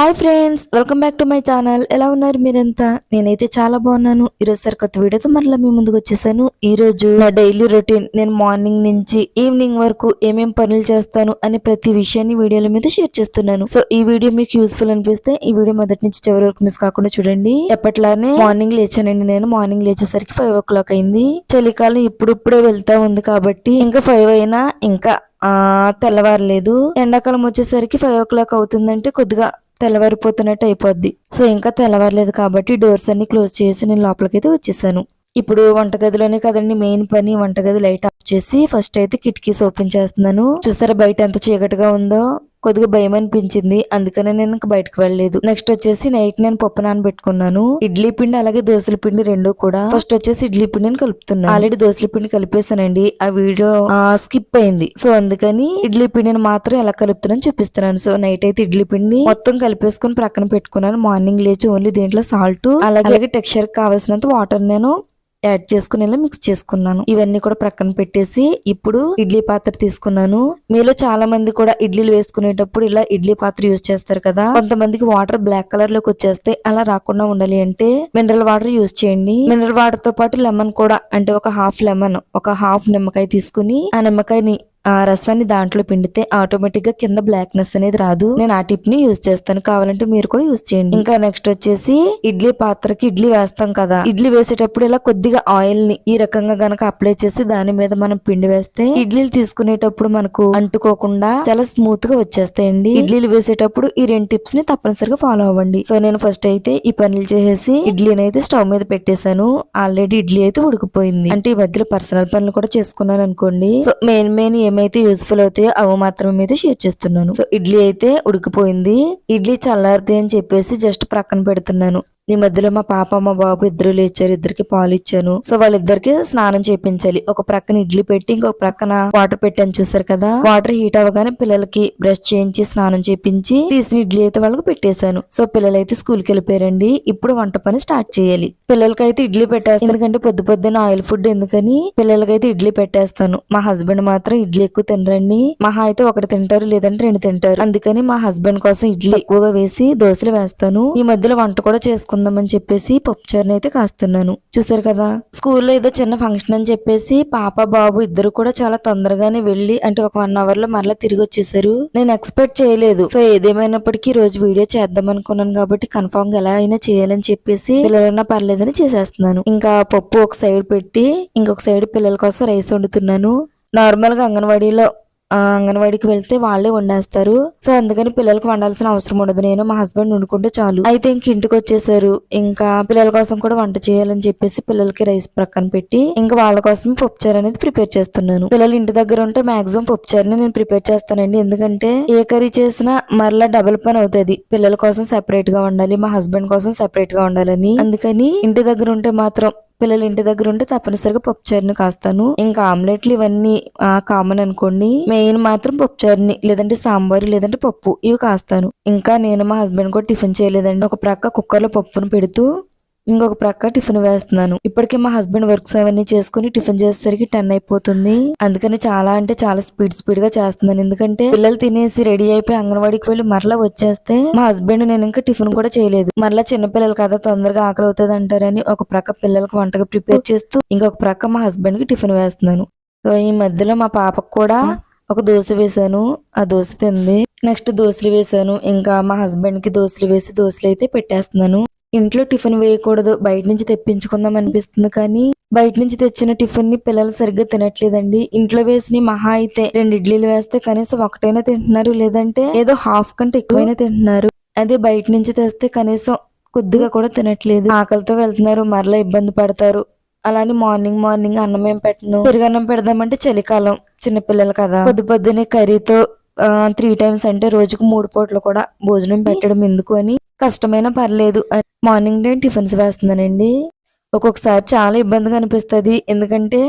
Hi friends welcome back to my channel. ఎలా ఉన్నారు మీరంతా? నేనైతే చాలా బాగున్నాను. ఈరోజు సార్ కొత్త వీడియోతో మరలా మీ ముందుకు వచ్చేసాను. ఈరోజు నా డైలీ రొటీన్ నేను మార్నింగ్ నుంచి ఈవినింగ్ వరకు ఏమేం పనులు చేస్తాను అనే ప్రతి విషయాన్ని వీడియోల మీద షేర్ చేస్తున్నాను. సో ఈ వీడియో మీకు యూస్ఫుల్ అనిపిస్తే ఈ వీడియో మొదటి నుంచి చివరి వరకు మిస్ కాకుండా చూడండి. ఎప్పట్లానే మార్నింగ్ లేచానండి నేను. మార్నింగ్ లేచేసరికి ఫైవ్ ఓ క్లాక్ అయింది. చలికాలం ఇప్పుడిప్పుడే వెళ్తా ఉంది కాబట్టి ఇంకా ఫైవ్ అయినా ఇంకా తెల్లవారలేదు. ఎండాకాలం వచ్చేసరికి ఫైవ్ ఓ క్లాక్ అవుతుందంటే కొద్దిగా తెల్లవారిపోతున్నట్టు అయిపోద్ది. సో ఇంకా తెల్లవారలేదు కాబట్టి డోర్స్ అన్ని క్లోజ్ చేసి నేను లోపలికైతే వచ్చేసాను. ఇప్పుడు వంటగదిలోనే కదండి మెయిన్ పని. వంటగది లైట్ ఆఫ్ చేసి ఫస్ట్ అయితే కిటికీస్ ఓపెన్ చేస్తున్నాను. చూసారా బయట ఎంత చీకటిగా ఉందో? కొద్దిగా భయం అనిపించింది అందుకనే నేను ఇంకా బయటకు వెళ్ళలేదు. నెక్స్ట్ వచ్చేసి నైట్ నేను పప్పు నానబెట్టుకున్నాను. ఇడ్లీ పిండి అలాగే దోశల పిండి రెండు కూడా. ఫస్ట్ వచ్చేసి ఇడ్లీ పిండిని కలుపుతున్నాను. ఆల్రెడీ దోశల పిండి కలిపేసానండి ఆ వీడియో స్కిప్ అయింది. సో అందుకని ఇడ్లీ పిండిని మాత్రం ఎలా కలుపుతున్నాను చూపిస్తున్నాను. సో నైట్ అయితే ఇడ్లీ పిండి మొత్తం కలిపేసుకుని ప్రక్కన పెట్టుకున్నాను. మార్నింగ్ లేచి ఓన్లీ దీంట్లో సాల్ట్ అలాగే టెక్స్చర్ కావాల్సినంత వాటర్ నేను యాడ్ చేసుకుని ఇలా మిక్స్ చేసుకున్నాను. ఇవన్నీ కూడా ప్రక్కన పెట్టేసి ఇప్పుడు ఇడ్లీ పాత్ర తీసుకున్నాను. మీలో చాలా మంది కూడా ఇడ్లీలు వేసుకునేటప్పుడు ఇలా ఇడ్లీ పాత్ర యూజ్ చేస్తారు కదా. కొంతమందికి వాటర్ బ్లాక్ కలర్లోకి వచ్చేస్తే అలా రాకుండా ఉండాలి అంటే మినరల్ వాటర్ యూజ్ చేయండి. మినరల్ వాటర్తో పాటు లెమన్ కూడా అంటే ఒక హాఫ్ లెమన్ ఒక హాఫ్ నిమ్మకాయ తీసుకుని ఆ నిమ్మకాయని ఆ రసాన్ని దాంట్లో పిండితే ఆటోమేటిక్గా కింద బ్లాక్నెస్ అనేది రాదు. నేను ఆ టిప్ని యూజ్ చేస్తాను. కావాలంటే మీరు కూడా యూజ్ చేయండి. ఇంకా నెక్స్ట్ వచ్చేసి ఇడ్లీ పాత్రకి ఇడ్లీ వేస్తాం కదా. ఇడ్లీ వేసేటప్పుడు ఇలా కొద్దిగా ఆయిల్ని ఈ రకంగా గనక అప్లై చేసి దాని మీద మనం పిండి వేస్తే ఇడ్లీలు తీసుకునేటప్పుడు మనకు అంటుకోకుండా చాలా స్మూత్గా వచ్చేస్తాయండి. ఇడ్లీలు వేసేటప్పుడు ఈ రెండు టిప్స్ని తప్పనిసరిగా ఫాలో అవ్వండి. సో నేను ఫస్ట్ అయితే ఈ పనులు చేసేసి ఇడ్లీని అయితే స్టవ్ మీద పెట్టేశాను. ఆల్రెడీ ఇడ్లీ అయితే ఉడికిపోయింది. అంటే ఈ మధ్యలో పర్సనల్ పనులు కూడా చేసుకున్నాను అనుకోండి. సో మెయిన్ మెయిన్ ఏమైతే యూస్ఫుల్ అవుతాయో అవి మాత్రమే మీద షేర్ చేస్తున్నాను. సో ఇడ్లీ అయితే ఉడికిపోయింది. ఇడ్లీ చల్లారితే అని చెప్పేసి జస్ట్ ప్రక్కన పెడుతున్నాను. ఈ మధ్యలో మా పాప మా బాబు ఇద్దరు లేచారు ఇద్దరికి పాలు ఇచ్చాను. సో వాళ్ళిద్దరికి స్నానం చేపించాలి. ఒక ప్రక్కన ఇడ్లీ పెట్టి ఇంకొక ప్రక్కన వాటర్ పెట్టాను చూసారు కదా? వాటర్ హీట్ అవ్వగానే పిల్లలకి బ్రష్ చేయించి స్నానం చేపించి తీసిన ఇడ్లీ అయితే వాళ్ళకి పెట్టేశాను. సో పిల్లలైతే స్కూల్కి వెళ్ళిపోయారండి. ఇప్పుడు వంట పని స్టార్ట్ చేయాలి. పిల్లలకైతే ఇడ్లీ పెట్టేస్తాను ఎందుకంటే పొద్దు పొద్దున్న ఆయిల్ ఫుడ్ ఎందుకని? పిల్లలకైతే ఇడ్లీ పెట్టేస్తాను. మా హస్బెండ్ మాత్రం ఇడ్లీ ఎక్కువ తినరండి. మహా అయితే ఒకటి తింటారు లేదంటే రెండు తింటారు. అందుకని మా హస్బెండ్ కోసం ఇడ్లీ ఎక్కువగా వేసి దోశలు వేస్తాను. ఈ మధ్యలో వంట కూడా చేసుకుందామని చెప్పేసి పప్పుచారుని అయితే కాస్తున్నాను. చూసారు కదా? స్కూల్లో ఏదో చిన్న ఫంక్షన్ అని చెప్పేసి పాప బాబు ఇద్దరు కూడా చాలా తొందరగానే వెళ్ళి అంటే ఒక వన్ అవర్లో మరలా తిరిగి వచ్చేసారు. నేను ఎక్స్పెక్ట్ చేయలేదు. సో ఏదేమైనప్పటికీ రోజు వీడియో చేద్దాం అనుకున్నాను కాబట్టి కన్ఫామ్గా ఎలా అయినా చేయాలని చెప్పేసి పిల్లలన్నా పర్లేదని చేసేస్తున్నాను. ఇంకా పప్పు ఒక సైడ్ పెట్టి ఇంకొక సైడ్ పిల్లల కోసం రైస్ వండుతున్నాను. నార్మల్గా అంగన్వాడీలో అంగన్వాడికి వెళ్తే వాళ్ళే వండేస్తారు. సో అందుకని పిల్లలకు వండాల్సిన అవసరం ఉండదు. నేను మా హస్బెండ్ వండుకుంటే చాలు. అయితే ఇంక ఇంటికి వచ్చేసారు. ఇంకా పిల్లల కోసం కూడా వంట చేయాలని చెప్పేసి పిల్లలకి రైస్ ప్రక్కన పెట్టి ఇంకా వాళ్ళ కోసం పప్పుచారు అనేది ప్రిపేర్ చేస్తున్నాను. పిల్లలు ఇంటి దగ్గర ఉంటే మాక్సిమం పప్పుచారుని నేను ప్రిపేర్ చేస్తానండి. ఎందుకంటే ఏ కర్రీ చేసినా మరలా డబుల్ పని అవుతుంది. పిల్లల కోసం సెపరేట్గా ఉండాలి మా హస్బెండ్ కోసం సెపరేట్గా ఉండాలని అందుకని ఇంటి దగ్గర ఉంటే మాత్రం పిల్లలు ఇంటి దగ్గర ఉంటే తప్పనిసరిగా పప్పుచారుని కాస్తాను. ఇంకా ఆమ్లెట్లు ఇవన్నీ కామన్ అనుకోండి. మెయిన్ మాత్రం పప్పుచారుని లేదంటే సాంబారు లేదంటే పప్పు. ఇవి కాస్తాను. ఇంకా నేను మా హస్బెండ్ కూడా టిఫిన్ చేయలేదండి. ఒక ప్రక్క కుక్కర్లో పప్పును పెడుతూ ఇంకొక ప్రక్క టిఫిన్ వేస్తున్నాను. ఇప్పటికే మా హస్బెండ్ వర్క్స్ అవన్నీ చేసుకుని టిఫిన్ చేసేసరికి టెన్ అయిపోతుంది. అందుకని చాలా అంటే చాలా స్పీడ్ స్పీడ్గా చేస్తున్నాను. ఎందుకంటే పిల్లలు తినేసి రెడీ అయిపోయి అంగన్వాడికి వెళ్ళి మరలా వచ్చేస్తే మా హస్బెండ్ నేను ఇంకా టిఫిన్ కూడా చేయలేదు. మరలా చిన్నపిల్లలు కదా తొందరగా ఆకలి అవుతుంది అంటారని ఒక ప్రక్క పిల్లలకు వంటగా ప్రిపేర్ చేస్తూ ఇంకొక ప్రక్క మా హస్బెండ్కి టిఫిన్ వేస్తున్నాను. ఈ మధ్యలో మా పాపకు కూడా ఒక దోశ వేసాను ఆ దోశ తింది. నెక్స్ట్ దోశలు వేసాను ఇంకా మా హస్బెండ్కి దోశలు వేసి దోశలు అయితే పెట్టేస్తున్నాను. ఇంట్లో టిఫిన్ వేయకూడదు. బయట నుంచి తెప్పించుకుందాం అనిపిస్తుంది కానీ బయట నుంచి తెచ్చిన టిఫిన్ని పిల్లలు సరిగ్గా తినట్లేదండి. ఇంట్లో వేసిన మహా అయితే రెండు ఇడ్లీలు వేస్తే కనీసం ఒకటైనా తింటున్నారు లేదంటే ఏదో హాఫ్ కంటే ఎక్కువైనా తింటున్నారు. అదే బయట నుంచి తెస్తే కనీసం కొద్దిగా కూడా తినట్లేదు. ఆకలితో వెళ్తున్నారు మరలా ఇబ్బంది పడతారు. అలానే మార్నింగ్ మార్నింగ్ అన్నం ఏం పెట్టను? పెరుగన్నం పెడదామంటే చలికాలం చిన్నపిల్లలు కదా. పొద్దు పొద్దునే కర్రీతో త్రీ టైమ్స్ అంటే రోజుకు మూడు పూటలు కూడా భోజనం పెట్టడం ఎందుకు అని కష్టమైన పర్లేదు. అని మార్నింగ్ టైం టిఫిన్స్ వేస్తున్నానండి. ఒక్కొక్కసారి చాలా ఇబ్బందిగా అనిపిస్తుంది. ఎందుకంటే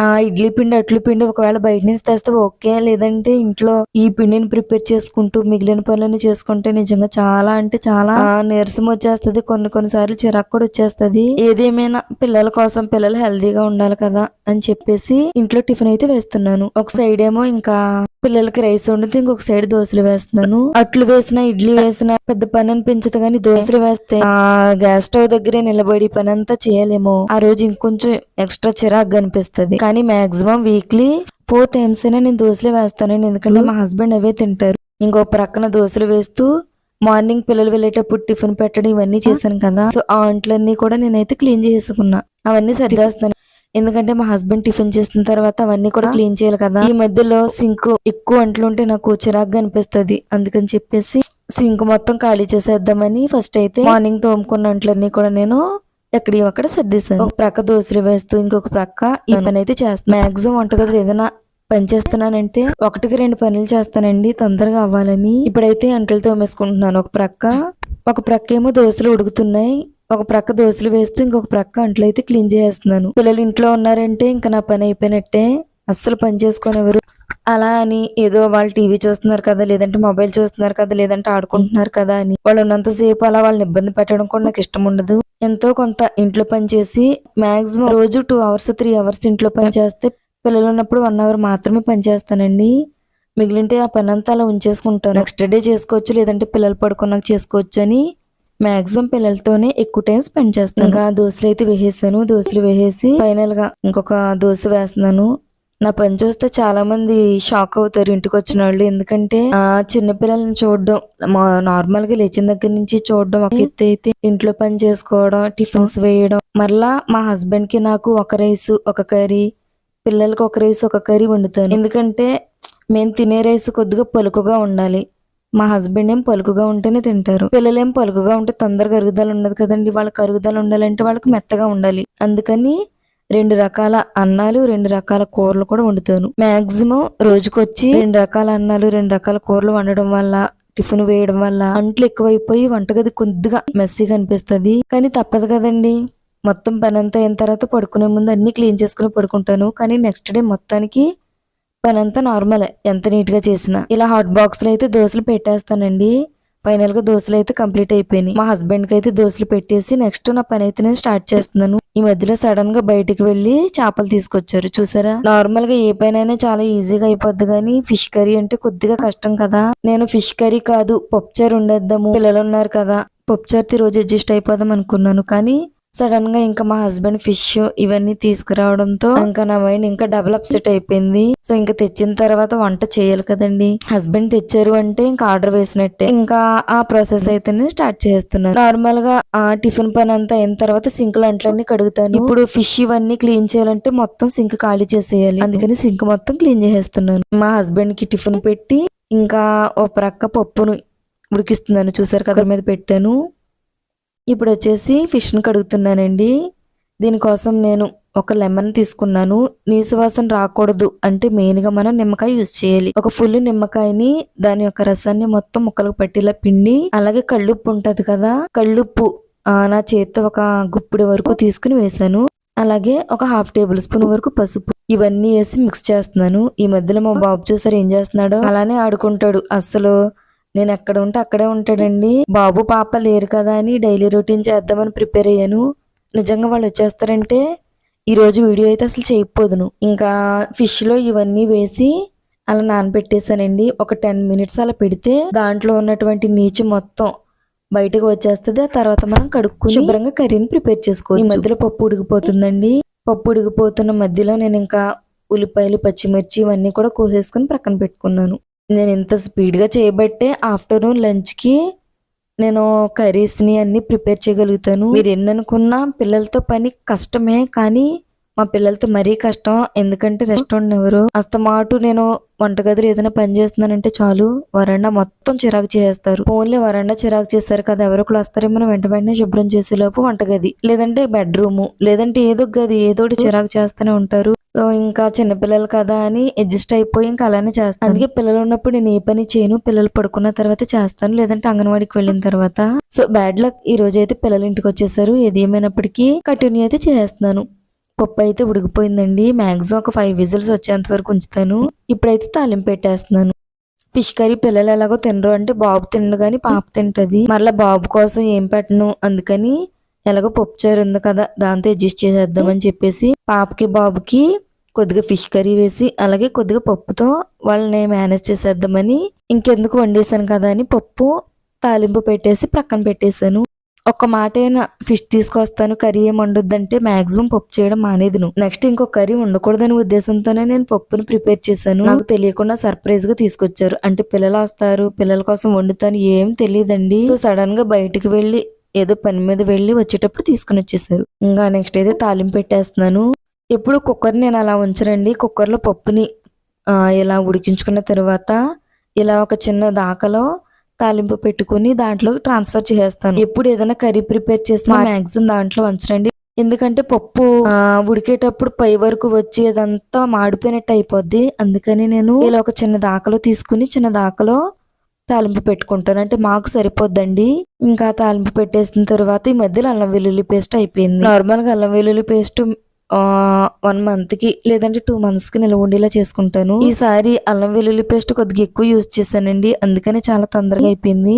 ఆ ఇడ్లీ పిండి అట్లు పిండి ఒకవేళ బయట నుంచి తెస్తే ఓకే. లేదంటే ఇంట్లో ఈ పిండిని ప్రిపేర్ చేసుకుంటూ మిగిలిన పనులను చేసుకుంటే నిజంగా చాలా అంటే చాలా నీరసం వచ్చేస్తది. కొన్ని కొన్నిసార్లు చిరాకు కూడా వచ్చేస్తది. ఏదేమైనా పిల్లల కోసం పిల్లలు హెల్దీగా ఉండాలి కదా అని చెప్పేసి ఇంట్లో టిఫిన్ అయితే వేస్తున్నాను. ఒక సైడ్ ఏమో ఇంకా పిల్లలకి రైస్ వండితే ఇంకొక సైడ్ దోశలు వేస్తున్నాను. అట్లు వేసిన ఇడ్లీ వేసిన పెద్ద పని అనిపించదు కానీ దోశలు వేస్తే ఆ గ్యాస్ స్టవ్ దగ్గరే నిలబడి పని అంతా చేయలేము. ఆ రోజు ఇంకొంచెం ఎక్స్ట్రా చిరాకు అనిపిస్తది. కానీ మాక్సిమం వీక్లీ ఫోర్ టైమ్స్ అయినా నేను దోశలు వేస్తానండి. ఎందుకంటే మా హస్బెండ్ అవే తింటారు. ఇంకో ప్రక్కన దోశలు వేస్తూ మార్నింగ్ పిల్లలు వెళ్ళేటప్పుడు టిఫిన్ పెట్టడం ఇవన్నీ చేశాను కదా. సో ఆ అంట్లన్నీ కూడా నేనైతే క్లీన్ చేసుకున్నా అవన్నీ సరిదేస్తాను. ఎందుకంటే మా హస్బెండ్ టిఫిన్ చేసిన తర్వాత అవన్నీ కూడా క్లీన్ చేయాలి కదా. ఈ మధ్యలో సింక్ ఎక్కువ అంట్లు ఉంటే నాకు చిరాగ్గా అనిపిస్తది. అందుకని చెప్పేసి సింక్ మొత్తం ఖాళీ చేసేద్దామని ఫస్ట్ అయితే మార్నింగ్ తోముకున్న అంట్లన్నీ కూడా నేను ఎక్కడి అక్కడ సర్దేశాను. ఒక ప్రక్క దోశలు వేస్తూ ఇంకొక ప్రక్క ఈ పని అయితే చేస్తాను. మాక్సిమం వంటగదిలో ఏదైనా పని చేస్తున్నానంటే ఒకటికి రెండు పనులు చేస్తానండి తొందరగా అవ్వాలని. ఇప్పుడైతే అంటలు తోమేసుకుంటున్నాను ఒక ప్రక్క ఒక ప్రక్క ఏమో దోశలు ఉడుకుతున్నాయి. ఒక ప్రక్క దోశలు వేస్తూ ఇంకొక ప్రక్క అంట్లు అయితే క్లీన్ చేస్తున్నాను పిల్లలు ఇంట్లో ఉన్నారంటే ఇంకా నా పని అయిపోయినట్టే. అస్సలు పని చేసుకోనివ్వరు. అలా అని ఏదో వాళ్ళు టీవీ చూస్తున్నారు కదా లేదంటే మొబైల్ చూస్తున్నారు కదా లేదంటే ఆడుకుంటున్నారు కదా అని వాళ్ళు ఉన్నంతసేపు అలా వాళ్ళని ఇబ్బంది పెట్టడం కూడా నాకు ఇష్టం ఉండదు. ఎంతో కొంత ఇంట్లో పని చేసి మాక్సిమం రోజు టూ అవర్స్ త్రీ అవర్స్ ఇంట్లో పని చేస్తే పిల్లలు ఉన్నప్పుడు వన్ అవర్ మాత్రమే పని చేస్తానండి. మిగిలింటే ఆ పని అంతా అలా ఉంచేసుకుంటాను. నెక్స్ట్ డే చేసుకోవచ్చు లేదంటే పిల్లలు పడుకున్నాక చేసుకోవచ్చు అని మాక్సిమం పిల్లలతోనే ఎక్కువ టైం స్పెండ్ చేస్తాను. ఇంకా దోశలు అయితే వేసేసాను. దోశలు వేసేసి ఫైనల్గా ఇంకొక దోశ వేస్తున్నాను. నా పని చూస్తే చాలా మంది షాక్ అవుతారు ఇంటికి వచ్చిన వాళ్ళు ఎందుకంటే ఆ చిన్నపిల్లల్ని చూడడం నార్మల్గా లేచిన దగ్గర నుంచి చూడడం ఒక ఎత్తు అయితే ఇంట్లో పని చేసుకోవడం టిఫిన్స్ వేయడం. మరలా మా హస్బెండ్కి నాకు ఒక రైస్ ఒక కర్రీ పిల్లలకి ఒక రైస్ ఒక కర్రీ వండుతాను. ఎందుకంటే మేము తినే రైస్ కొద్దిగా పలుకుగా ఉండాలి. మా హస్బెండ్ ఏం పలుకుగా ఉంటేనే తింటారు. పిల్లలేం పలుకుగా ఉంటే తొందరగా అరుగుదల ఉండదు కదండి. వాళ్ళకి అరుగుదల ఉండాలంటే వాళ్ళకి మెత్తగా ఉండాలి. అందుకని రెండు రకాల అన్నాలు రెండు రకాల కూరలు కూడా వండుతాను. మాక్సిమం రోజుకొచ్చి రెండు రకాల అన్నాలు రెండు రకాల కూరలు వండడం వల్ల టిఫిన్ వేయడం వల్ల అంట్లు ఎక్కువైపోయి వంటగది కొద్దిగా మెస్సీగా అనిపిస్తుంది. కానీ తప్పదు కదండి. మొత్తం పని అంతా అయిన తర్వాత పడుకునే ముందు అన్ని క్లీన్ చేసుకుని పడుకుంటాను. కానీ నెక్స్ట్ డే మొత్తానికి పని అంతా నార్మలే ఎంత నీట్గా చేసినా. ఇలా హాట్ బాక్స్లో అయితే దోశలు పెట్టేస్తానండి. ఫైనల్గా దోశలు అయితే కంప్లీట్ అయిపోయినాయి. మా హస్బెండ్కి అయితే దోశలు పెట్టేసి నెక్స్ట్ నా పని అయితే నేను స్టార్ట్ చేస్తున్నాను. ఈ మధ్యలో సడన్గా బయటికి వెళ్ళి చేపలు తీసుకొచ్చారు. చూసారా? నార్మల్గా ఏ పనైనా చాలా ఈజీగా అయిపోద్ది కానీ ఫిష్ కర్రీ అంటే కొద్దిగా కష్టం కదా. నేను ఫిష్ కర్రీ కాదు పప్పుచారు ఉండేద్దాము పిల్లలు ఉన్నారు కదా. పప్పుచారు రోజు అడ్జస్ట్ అయిపోదాం అనుకున్నాను కానీ సడన్గా ఇంకా మా హస్బెండ్ ఫిష్ ఇవన్నీ తీసుకురావడంతో ఇంకా నా మైండ్ ఇంకా డబుల్ అప్సెట్ అయిపోయింది. సో ఇంకా తెచ్చిన తర్వాత వంట చేయాలి కదండి. హస్బెండ్ తెచ్చారు అంటే ఇంకా ఆర్డర్ వేసినట్టే. ఇంకా ఆ ప్రాసెస్ అయితే స్టార్ట్ చేస్తున్నాను నార్మల్గా ఆ టిఫిన్ పని అంతా అయిన తర్వాత సింక్ అంట్లన్నీ కడుగుతాను. ఇప్పుడు ఫిష్ ఇవన్నీ క్లీన్ చేయాలంటే మొత్తం సింక్ ఖాళీ చేసేయాలి. అందుకని సింక్ మొత్తం క్లీన్ చేసేస్తున్నాను. మా హస్బెండ్కి టిఫిన్ పెట్టి ఇంకా ఓ ప్రక్క పప్పును ఉడికిస్తున్నాను. చూసారు కదా మీద పెట్టాను. ఇప్పుడు వచ్చేసి ఫిష్ను కడుగుతున్నానండి. దీనికోసం నేను ఒక లెమన్ తీసుకున్నాను. నీసు వాసన రాకూడదు అంటే మెయిన్గా మనం నిమ్మకాయ యూజ్ చేయాలి. ఒక ఫుల్ నిమ్మకాయని దాని యొక్క రసాన్ని మొత్తం ముక్కలకు పట్టేలా పిండి అలాగే కళ్ళుప్పు ఉంటది కదా కళ్ళుప్పు నా చేతితో ఒక గుప్పిడి వరకు తీసుకుని వేసాను. అలాగే ఒక హాఫ్ టేబుల్ స్పూన్ వరకు పసుపు. ఇవన్నీ వేసి మిక్స్ చేస్తున్నాను. ఈ మధ్యలో మా బాబు చూసారు ఏం చేస్తున్నాడో? అలానే ఆడుకుంటాడు. అసలు నేను ఎక్కడ ఉంటే అక్కడే ఉంటాడండి. బాబు పాప లేరు కదా అని డైలీ రొటీన్ చేద్దామని ప్రిపేర్ అయ్యాను. నిజంగా వాళ్ళు వచ్చేస్తారంటే ఈరోజు వీడియో అయితే అసలు చేయకపోదును. ఇంకా ఫిష్లో ఇవన్నీ వేసి అలా నానబెట్టేసానండి ఒక టెన్ మినిట్స్ అలా పెడితే దాంట్లో ఉన్నటువంటి నీచు మొత్తం బయటకు వచ్చేస్తుంది. ఆ తర్వాత మనం కడుక్కుని శుభ్రంగా కర్రీని ప్రిపేర్ చేసుకోవచ్చు. ఈ మధ్యలో పప్పు ఉడికిపోతుందండి. పప్పు ఉడికిపోతున్న మధ్యలో నేను ఇంకా ఉల్లిపాయలు పచ్చిమిర్చి ఇవన్నీ కూడా కోసేసుకుని ప్రక్కన పెట్టుకున్నాను. నేను ఇంత స్పీడ్గా చేయబట్టే ఆఫ్టర్నూన్ లంచ్కి నేను కర్రీస్ని అన్ని ప్రిపేర్ చేయగలుగుతాను. మీరు ఎన్ని పిల్లలతో పని కష్టమే కానీ మా పిల్లలతో మరీ కష్టం. ఎందుకంటే రెస్టారెంట్ ఎవరు? అస్తమాటు నేను వంటగదిలో ఏదైనా పని చేస్తున్నానంటే చాలు. వరండా మొత్తం చిరాకు చేస్తారు ఫోన్లే వరండా చిరాకు చేస్తారు కదా ఎవరో ఒకరు వస్తారేమో వెంట వెంటనే శుభ్రం చేసేలోపు వంటగది. లేదంటే బెడ్రూమ్. లేదంటే ఏదో గది ఏదో చిరాకు చేస్తూనే ఉంటారు. సో ఇంకా చిన్నపిల్లలు కదా అని అడ్జస్ట్ అయిపోయి ఇంకా అలానే చేస్తాను. అందుకే పిల్లలు ఉన్నప్పుడు నేను ఏ పని చేయను. పిల్లలు పడుకున్న తర్వాత చేస్తాను. లేదంటే అంగన్వాడికి వెళ్ళిన తర్వాత. సో బ్యాడ్ లక్ ఈ రోజు అయితే పిల్లలు ఇంటికి వచ్చేసారు. ఏది ఏమైనప్పటికీ కంటిన్యూ అయితే చేస్తున్నాను. పప్పు అయితే ఉడికిపోయిందండి. మ్యాక్సిమం ఒక ఫైవ్ విజిల్స్ వచ్చేంత వరకు ఉంచుతాను. ఇప్పుడైతే తాలింపు పెట్టేస్తున్నాను. ఫిష్ కర్రీ పిల్లలు ఎలాగో తినరు. అంటే బాబు తినడు కానీ పాప తింటది. మరలా బాబు కోసం ఏం పెట్టను. అందుకని ఎలాగో పప్పుచారు ఉంది కదా దాంతో అడ్జస్ట్ చేసేద్దామని చెప్పేసి పాపకి బాబుకి కొద్దిగా ఫిష్ కర్రీ వేసి అలాగే కొద్దిగా పప్పుతో వాళ్ళని మేనేజ్ చేసేద్దామని ఇంకెందుకు వండేసాను కదా అని పప్పు తాలింపు పెట్టేసి ప్రక్కన పెట్టేశాను. ఒక మాట అయినా ఫిష్ తీసుకొస్తాను కర్రీ ఏం వండొద్దంటే మాక్సిమం పప్పు చేయడం మానేది నెక్స్ట్ ఇంకో కర్రీ ఉండకూడదనే ఉద్దేశంతోనే నేను పప్పును ప్రిపేర్ చేశాను. నాకు తెలియకుండా సర్ప్రైజ్గా తీసుకొచ్చారు. అంటే పిల్లలు వస్తారు పిల్లల కోసం వండుతాను ఏం తెలియదండి. సో సడన్గా బయటికి వెళ్ళి ఏదో పని మీద వెళ్ళి వచ్చేటప్పుడు తీసుకుని వచ్చేసారు. ఇంకా నెక్స్ట్ అయితే తాలింపు పెట్టేస్తున్నాను. ఎప్పుడు కుక్కర్ నేను అలా ఉంచరండి. కుక్కర్లో పప్పుని ఇలా ఉడికించుకున్న తర్వాత ఇలా ఒక చిన్న దాకలో తాలింపు పెట్టుకుని దాంట్లో ట్రాన్స్ఫర్ చేసేస్తాను. ఎప్పుడు ఏదైనా కర్రీ ప్రిపేర్ చేసినా మ్యాక్సిమం దాంట్లో ఉంచండి ఎందుకంటే పప్పు ఆ, ఉడికేటప్పుడు పై వరకు వచ్చి అదంతా మాడిపోయినట్టు అయిపోద్ది. అందుకని నేను ఇలా ఒక చిన్న దాకలో తీసుకుని చిన్న దాకలో తాలింపు పెట్టుకుంటాను. అంటే మాకు సరిపోద్దండి. ఇంకా తాలింపు పెట్టేసిన తర్వాత ఈ మధ్యలో అల్లం వెల్లుల్లి పేస్ట్ అయిపోయింది. నార్మల్గా అల్లం వెల్లుల్లి పేస్ట్ వన్ మంత్కి లేదంటే టూ మంత్స్కి నిల్వ ఉండేలా చేసుకుంటాను. ఈసారి అల్లం వెల్లుల్లి పేస్ట్ కొద్దిగా ఎక్కువ యూజ్ చేశానండి. అందుకనే చాలా తొందరగా అయిపోయింది.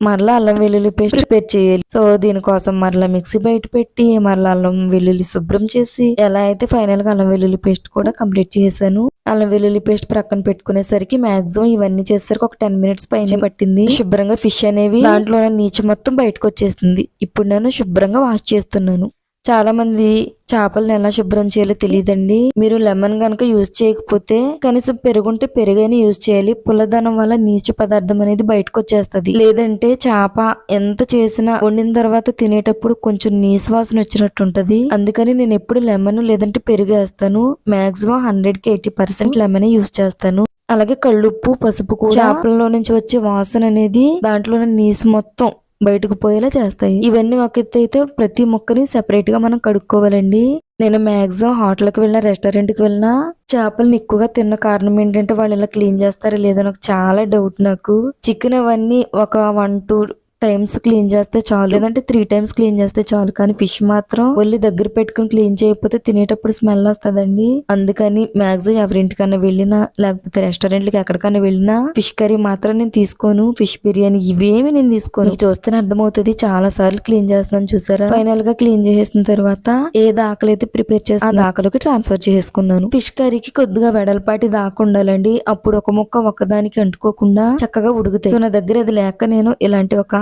మరలా అల్లం వెల్లుల్లి పేస్ట్ ప్రిపేర్ చేయాలి. సో దీనికోసం మరలా మిక్సీ బయట పెట్టి మరలా అల్లం వెల్లుల్లి శుభ్రం చేసి ఎలా అయితే ఫైనల్గా అల్లం వెల్లుల్లి పేస్ట్ కూడా కంప్లీట్ చేశాను. అల్లం వెల్లుల్లి పేస్ట్ ప్రక్కన పెట్టుకునేసరికి మాక్సిమం ఇవన్నీ చేసేసరికి ఒక టెన్ మినిట్స్ పైన పట్టింది. శుభ్రంగా ఫిష్ అనేవి దాంట్లో నీచు మొత్తం బయటకు వచ్చేసింది ఇప్పుడు నేను శుభ్రంగా వాష్ చేస్తున్నాను. చాలా మంది చేపలను ఎలా శుభ్రం చేయాలో తెలియదండి. మీరు లెమన్ గనక యూజ్ చేయకపోతే కనీసం పెరుగుంటే పెరుగైనా యూజ్ చేయాలి. పుల్లదనం వల్ల నీచు పదార్థం అనేది బయటకు వచ్చేస్తుంది. లేదంటే చేప ఎంత చేసినా వండిన తర్వాత తినేటప్పుడు కొంచెం నీసు వాసన వచ్చినట్టు ఉంటది అందుకని నేను ఎప్పుడు లెమన్ లేదంటే పెరుగు వేస్తాను. మాక్సిమం హండ్రెడ్కి ఎయిటీ పర్సెంట్ లెమన్ యూజ్ చేస్తాను. అలాగే కళ్ళుప్పు పసుపు కూడా చేపల్లో నుంచి వచ్చే వాసన అనేది దాంట్లో నీసు మొత్తం బయటకు పోయేలా చేస్తాయి. ఇవన్నీ ఒక ఎత్తు అయితే ప్రతి ముక్కని సెపరేట్గా మనం కడుక్కోవాలండి. నేను మాక్సిమం హోటల్కి వెళ్ళిన రెస్టారెంట్కి వెళ్ళినా చేపలను ఎక్కువగా తిన్న కారణం ఏంటంటే వాళ్ళు ఇలా క్లీన్ చేస్తారా లేదా నాకు చాలా డౌట్ నాకు. చికెన్ అవన్నీ ఒక వన్ టూ టైమ్స్ క్లీన్ చేస్తే చాలు. లేదంటే త్రీ టైమ్స్ క్లీన్ చేస్తే చాలు. కానీ ఫిష్ మాత్రం ఒళ్ళు దగ్గర పెట్టుకుని క్లీన్ చేయకపోతే తినేటప్పుడు స్మెల్ వస్తుందండి. అందుకని మాక్సిమం ఎవరింటికన్నా వెళ్ళినా లేకపోతే రెస్టారెంట్లకి ఎక్కడికన్నా వెళ్ళినా ఫిష్ కర్రీ మాత్రం నేను తీసుకోను. ఫిష్ బిర్యానీ ఇవేమి నేను తీసుకోను. చూస్తేనే అర్థమవుతుంది చాలా సార్లు క్లీన్ చేస్తున్నాను చూసారా? ఫైనల్గా క్లీన్ చేసేసిన తర్వాత ఏ దాకలు అయితే ప్రిపేర్ చేసి ఆ దాకలోకి ట్రాన్స్ఫర్ చేసుకున్నాను. ఫిష్ కర్రీకి కొద్దిగా వెడల్పాటి దాకా ఉండాలండి. అప్పుడు ఒక ముక్క ఒకదానికి అంటుకోకుండా చక్కగా ఉడుగుతాయి సో నా దగ్గర అది లేక నేను ఇలాంటి ఒక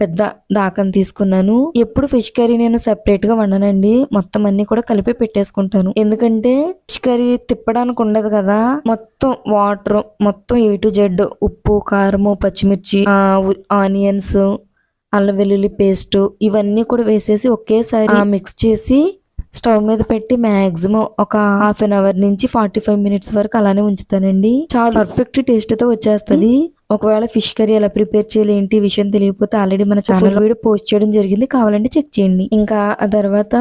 పెద్ద దాకని తీసుకున్నాను. ఎప్పుడు ఫిష్ కర్రీ నేను సెపరేట్గా వండనండి. మొత్తం అన్ని కూడా కలిపి పెట్టేసుకుంటాను. ఎందుకంటే ఫిష్ కర్రీ తిప్పడానికి ఉండదు కదా. మొత్తం వాటర్ మొత్తం ఏ టు జెడ్ ఉప్పు కారము పచ్చిమిర్చి ఆనియన్స్ అల్లం వెల్లుల్లి పేస్ట్ ఇవన్నీ కూడా వేసేసి ఒకేసారి మిక్స్ చేసి స్టవ్ మీద పెట్టి మాక్సిమం ఒక హాఫ్ అన్ అవర్ నుంచి ఫార్టీ ఫైవ్ మినిట్స్ వరకు అలానే ఉంచుతానండి. చాలా పర్ఫెక్ట్ టేస్ట్తో వచ్చేస్తది. ఒకవేళ ఫిష్ కర్రీ ఎలా ప్రిపేర్ చేయాలి ఏంటి విషయం తెలియకపోతే ఆల్రెడీ మన ఛానల్ వీడియో పోస్ట్ చేయడం జరిగింది కావాలంటే చెక్ చేయండి. ఇంకా ఆ తర్వాత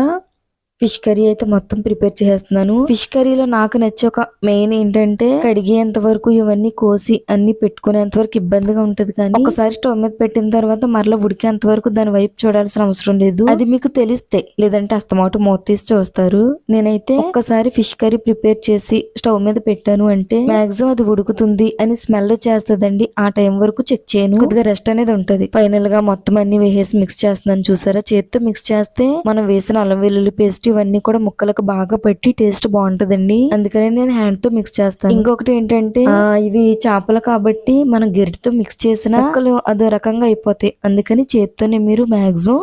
ఫిష్ కర్రీ అయితే మొత్తం ప్రిపేర్ చేస్తున్నాను ఫిష్ కర్రీలో నాకు నచ్చే ఒక మెయిన్ ఏంటంటే కడిగేంత వరకు ఇవన్నీ కోసి అన్ని పెట్టుకునేంత వరకు ఇబ్బందిగా ఉంటది కానీ ఒకసారి స్టవ్ మీద పెట్టిన తర్వాత మరలా ఉడికేంత వరకు దాని వైపు చూడాల్సిన అవసరం లేదు. అది మీకు తెలిస్తే లేదంటే అస్తమాట మూత తీసి చూస్తారు. నేనైతే ఒక్కసారి ఫిష్ కర్రీ ప్రిపేర్ చేసి స్టవ్ మీద పెట్టాను అంటే మాక్సిమం అది ఉడుకుతుంది అని స్మెల్ చేస్తుందండి ఆ టైం వరకు చెక్ చేయను. కొద్దిగా రెస్ట్ అనేది ఉంటది. ఫైనల్గా మొత్తం అన్ని వేసేసి మిక్స్ చేస్తున్నాను. చూసారా? చేత్తో మిక్స్ చేస్తే మనం వేసిన అల్లం వెల్లుల్లి పేస్ట్ ఇవన్నీ కూడా ముక్కలకు బాగా పట్టి టేస్ట్ బాగుంటుందండి. అందుకనే నేను హ్యాండ్తో మిక్స్ చేస్తాను. ఇంకొకటి ఏంటంటే ఇవి చేపలు కాబట్టి మనం గరిటతో మిక్స్ చేసిన ముక్కలు అదో రకంగా అయిపోతాయి. అందుకని చేత్తోనే మీరు మాక్సిమం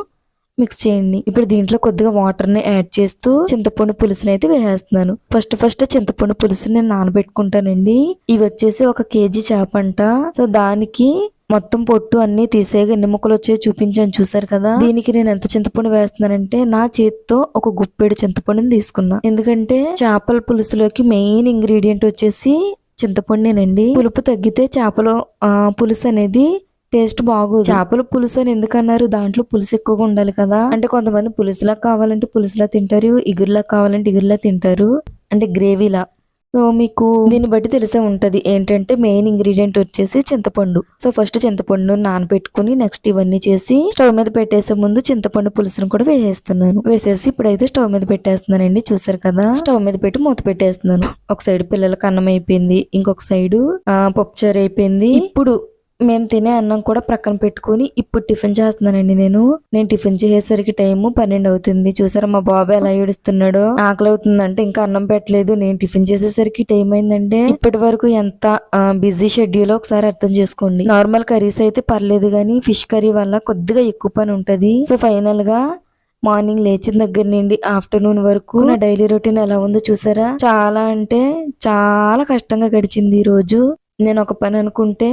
మిక్స్ చేయండి. ఇప్పుడు దీంట్లో కొద్దిగా వాటర్ని యాడ్ చేస్తూ చింతపండు పులుసుని అయితే వేసేస్తున్నాను. ఫస్ట్ ఫస్ట్ చింతపండు పులుసు నేను నానబెట్టుకుంటానండి. ఇవి వచ్చేసి ఒక కేజీ చేప అంట. సో దానికి మొత్తం పొట్టు అన్ని తీసేగా ఎన్ని ముక్కలు వచ్చాయో చూపించాను చూసారు కదా? దీనికి నేను ఎంత చింతపండు వేస్తున్నానంటే నా చేతితో ఒక గుప్పెడు చింతపండుని తీసుకున్నా. ఎందుకంటే చేపల పులుసులోకి మెయిన్ ఇంగ్రీడియంట్ వచ్చేసి చింతపండేనండి పులుపు తగ్గితే చేపలు పులుసు అనేది టేస్ట్ బాగోదు. చేపల పులుసు అని ఎందుకన్నారు? దాంట్లో పులుసు ఎక్కువగా ఉండాలి కదా? అంటే కొంతమంది పులుసులా కావాలంటే పులుసులా తింటారు ఇగురులా కావాలంటే ఇగురులా తింటారు. అంటే గ్రేవీలా. సో మీకు దీన్ని బట్టి తెలిసే ఉంటది ఏంటంటే మెయిన్ ఇంగ్రీడియంట్ వచ్చేసి చింతపండు. సో ఫస్ట్ చింతపండు నానబెట్టుకుని నెక్స్ట్ ఇవన్నీ చేసి స్టవ్ మీద పెట్టేసే ముందు చింతపండు పులుసును కూడా వేసేస్తున్నాను. వేసేసి ఇప్పుడైతే స్టవ్ మీద పెట్టేస్తున్నానండి. చూసారు కదా? స్టవ్ మీద పెట్టి మూత పెట్టేస్తున్నాను. ఒక సైడ్ పిల్లలకు అన్నం అయిపోయింది. ఇంకొక సైడ్ పప్పుచారు అయిపోయింది. ఇప్పుడు మేము తినే అన్నం కూడా ప్రక్కన పెట్టుకుని ఇప్పుడు టిఫిన్ చేస్తున్నానండి నేను. నేను టిఫిన్ చేసేసరికి టైం పన్నెండు అవుతుంది. చూసారా మా బాబు ఎలా ఏడుస్తున్నాడో. ఆకలి అవుతుందంటే ఇంకా అన్నం పెట్టలేదు. నేను టిఫిన్ చేసేసరికి టైం అయిందంటే ఇప్పటి వరకు ఎంత బిజీ షెడ్యూల్ ఒకసారి అర్థం చేసుకోండి. నార్మల్ కర్రీస్ అయితే పర్లేదు కానీ ఫిష్ కర్రీ వల్ల కొద్దిగా ఎక్కువ పని ఉంటది. సో ఫైనల్గా మార్నింగ్ లేచిన దగ్గర నుండి ఆఫ్టర్నూన్ వరకు నా డైలీ రొటీన్ ఎలా ఉందో చూసారా. చాలా అంటే చాలా కష్టంగా గడిచింది ఈ రోజు. నేను ఒక పని అనుకుంటే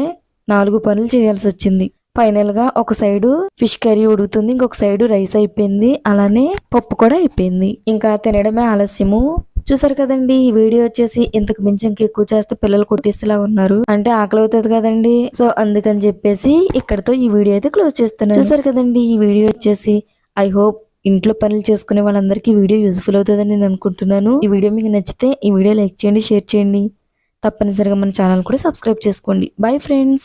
నాలుగు పనులు చేయాల్సి వచ్చింది ఫైనల్గా ఒక సైడు ఫిష్ కర్రీ ఉడుకుతుంది ఇంకొక సైడు రైస్ అయిపోయింది అలానే పప్పు కూడా అయిపోయింది. ఇంకా తినడమే ఆలస్యము. చూసారు కదండి ఈ వీడియో వచ్చేసి ఇంతకు మించి ఇంకా ఎక్కువ చేస్తే పిల్లలు కొట్టేసేలా ఉన్నారు. అంటే ఆకలి అవుతుంది కదండి. సో అందుకని చెప్పేసి ఇక్కడతో ఈ వీడియో అయితే క్లోజ్ చేస్తున్నాను. చూసారు కదండి ఈ వీడియో వచ్చేసి ఐ హోప్ ఇంట్లో పనులు చేసుకునే వాళ్ళందరికీ ఈ వీడియో యూజ్ఫుల్ అవుతుందని నేను అనుకుంటున్నాను. ఈ వీడియో మీకు నచ్చితే ఈ వీడియో లైక్ చేయండి షేర్ చేయండి. తప్పనిసరిగా మన ఛానల్ కూడా సబ్స్క్రైబ్ చేసుకోండి. Bye friends!